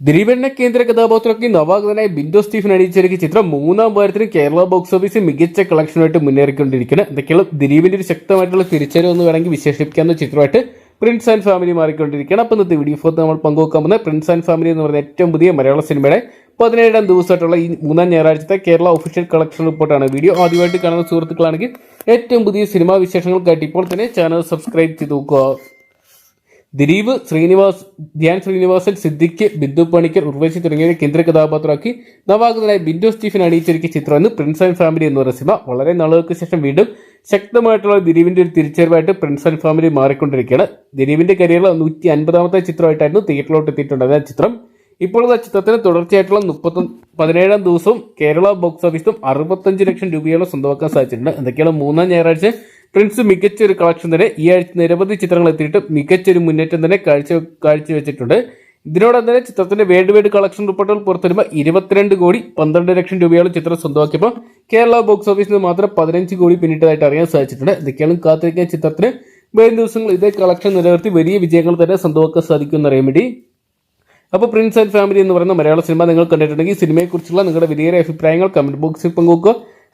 ദിലീപന്റെ കേന്ദ്ര കഥാപാത്രമൊക്കെ നവാഗതനായ ബിന്ദു സ്റ്റീഫൻ അണിയിച്ചൊരുക്കിയ ചിത്രം മൂന്നാം വാരത്തിന് കേരള ബോക്സ് ഓഫീസിൽ മികച്ച കളക്ഷനുമായിട്ട് മുന്നേറിക്കൊണ്ടിരിക്കുന്നത് എന്തൊക്കെയാണ് ദിലീപിന്റെ ഒരു ശക്തമായിട്ടുള്ള തിരിച്ചറിവ് എന്ന് വേണമെങ്കിൽ വിശേഷിപ്പിക്കാവുന്ന ചിത്രമായിട്ട് പ്രിൻസ് ആൻഡ് ഫാമിലി മാറിക്കൊണ്ടിരിക്കുകയാണ്. അപ്പം ഇന്നത്തെ വീഡിയോ ഫോർത്ത് നമ്മൾ പങ്കുവെക്കാൻ പോകുന്നത് പ്രിൻസ് ആൻഡ് ഫാമിലി എന്ന് പറയുന്ന ഏറ്റവും പുതിയ മലയാള സിനിമയുടെ പതിനേഴാം ദിവസമായിട്ടുള്ള ഈ മൂന്നാം ഞായറാഴ്ചത്തെ കേരള ഒഫീഷ്യൽ കളക്ഷൻ റിപ്പോർട്ടാണ് വീഡിയോ ആദ്യമായിട്ട് കാണുന്ന സുഹൃത്തുക്കളാണെങ്കിൽ ഏറ്റവും പുതിയ സിനിമാ വിശേഷങ്ങൾക്കായിട്ട് ഇപ്പോൾ തന്നെ ചാനൽ സബ്സ്ക്രൈബ് ചെയ്ത് നോക്കുക. ദിലീപ് ശ്രീനിവാസ് ധ്യാൻ ശ്രീനിവാസൻ സിദ്ദിഖ് ബിന്ദു പണിക്കർ ഉർവശി തുടങ്ങിയവരെ കേന്ദ്ര കഥാപാത്രമാക്കി നവാഗതനായ ബിന്ദു സ്റ്റീഫൻ അണിയിച്ചിരിക്കുന്ന ചിത്രം എന്ന് പ്രിൻസ് ആൻഡ് ഫാമിലി എന്ന് പറയുന്ന സിനിമ. വളരെ നാളുകൾക്ക് ശേഷം വീണ്ടും ശക്തമായിട്ടുള്ള ദിലീപിന്റെ ഒരു തിരിച്ചറിവായിട്ട് പ്രിൻസ് ആൻഡ് ഫാമിലി മാറിക്കൊണ്ടിരിക്കുകയാണ്. ദിലീപിന്റെ കരിയറിൽ നൂറ്റി അൻപതാമത്തെ ചിത്രമായിട്ടായിരുന്നു തിയേറ്ററിലോട്ട് എത്തിയിട്ടുണ്ടായിരുന്ന ചിത്രം. ഇപ്പോൾ ആ ചിത്രത്തിന് തുടർച്ചയായിട്ടുള്ള മുപ്പത്തി പതിനേഴാം ദിവസവും കേരള ബോക്സ് ഓഫീസും അറുപത്തഞ്ച് ലക്ഷം രൂപയോളം സ്വന്തമാക്കാൻ സാധിച്ചിട്ടുണ്ട്. എന്തൊക്കെയാണ് മൂന്നാം ഞായറാഴ്ച? പ്രിൻസ് മികച്ച ഒരു കളക്ഷൻ തന്നെ ഈ ആഴ്ച നിരവധി ചിത്രങ്ങൾ എത്തിയിട്ട് മികച്ചൊരു മുന്നേറ്റം തന്നെ കാഴ്ച കാഴ്ചവെച്ചിട്ടുണ്ട്. ഇതിനോടൊപ്പം തന്നെ ചിത്രത്തിന്റെ വേൾഡ് വൈഡ് കളക്ഷൻ റിപ്പോർട്ടുകൾ പുറത്തുവരുമ്പോൾ ഇരുപത്തിരണ്ട് കോടി പന്ത്രണ്ട് ലക്ഷം രൂപയോളം ചിത്രം സ്വന്തമാക്കിയപ്പോൾ കേരള ബോക്സ് ഓഫീസിൽ നിന്ന് മാത്രം പതിനഞ്ച് കോടി പിന്നിട്ടതായിട്ട് അറിയാൻ സാധിച്ചിട്ടുണ്ട്. ഇതൊക്കെയാണ് കാത്തിരിക്കുന്ന ചിത്രത്തിന് വരും ദിവസങ്ങൾ ഇതേ കളക്ഷൻ നിലനിർത്തി വലിയ വിജയങ്ങൾ തന്നെ സ്വന്തമാക്കാൻ സാധിക്കുമെന്ന് അറിയാൻ വേണ്ടി. അപ്പോൾ പ്രിൻസ് ആൻഡ് ഫാമിലി എന്ന് പറയുന്ന മലയാള സിനിമ നിങ്ങൾ കണ്ടിട്ടുണ്ടെങ്കിൽ സിനിമയെക്കുറിച്ചുള്ള നിങ്ങളുടെ വലിയ അഭിപ്രായങ്ങൾ കമന്റ് ബോക്സിൽ പങ്കുവെക്കുക.